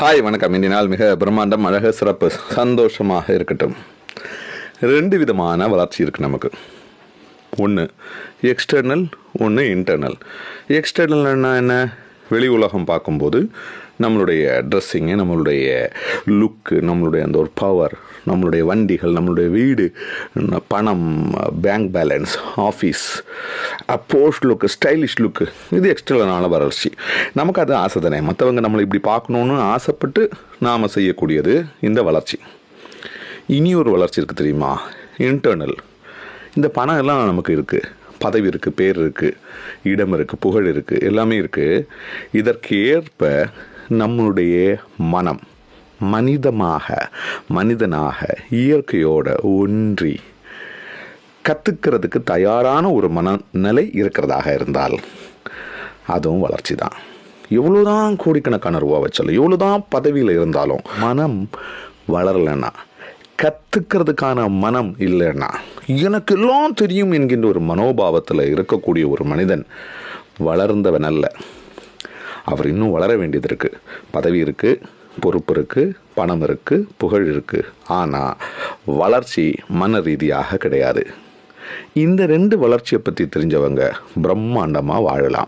Hi வணக்கம். இந்த நாள் மிக பிரம்மாண்டம் அழக சிறப்பு சந்தோஷமாக இருக்கட்டும். ரெண்டு விதமான வளர்ச்சி இருக்குது நமக்கு. ஒன்று எக்ஸ்டர்னல் ஒன்று இன்டர்னல் எக்ஸ்டர்னல்னா என்ன? வெளி உலகம் பார்க்கும்போது நம்மளுடைய ட்ரெஸ்ஸிங்கு நம்மளுடைய லுக்கு நம்மளுடைய அந்த ஒரு பவர் நம்மளுடைய வண்டிகள் நம்மளுடைய வீடு பணம் bank balance office post look stylish look இது எக்ஸ்டர்னலான வளர்ச்சி. நமக்கு அது ஆசை தானே. மற்றவங்க நம்மளை இப்படி பார்க்கணுன்னு ஆசைப்பட்டு நாம் செய்யக்கூடியது இந்த வளர்ச்சி. இனி ஒரு வளர்ச்சி இருக்குது தெரியுமா? இன்டர்னல் இந்த பணம் எல்லாம் நமக்கு இருக்குது பதவி இருக்குது பேர் இருக்குது இடம் இருக்குது புகழ் இருக்குது எல்லாமே இருக்குது இதற்கு ஏற்ப நம்மளுடைய மனம் மனிதமாக மனிதனாக இயற்கையோட ஒன்றி கற்றுக்கிறதுக்கு தயாரான ஒரு மனநிலை இருக்கிறதாக இருந்தால் அதுவும் வளர்ச்சி தான் எவ்வளோதான் கோடிக்கணக்கான ரூபா வச்சாலும் எவ்வளோதான் பதவியில் இருந்தாலும் மனம் வளரலைன்னா கற்றுக்கிறதுக்கான மனம் இல்லைன்னா எனக்கு எல்லாம் தெரியும் என்கின்ற ஒரு மனோபாவத்தில் இருக்கக்கூடிய ஒரு மனிதன் வளர்ந்தவன் அல்ல. அவர் இன்னும் வளர வேண்டியது இருக்குது பதவி இருக்குது பொறுப்பு இருக்குது பணம் இருக்குது புகழ் இருக்குது ஆனால் வளர்ச்சி மன ரீதியாக கிடையாது. இந்த ரெண்டு வளர்ச்சியை பற்றி தெரிஞ்சவங்க பிரம்மாண்டமாக வாழலாம்.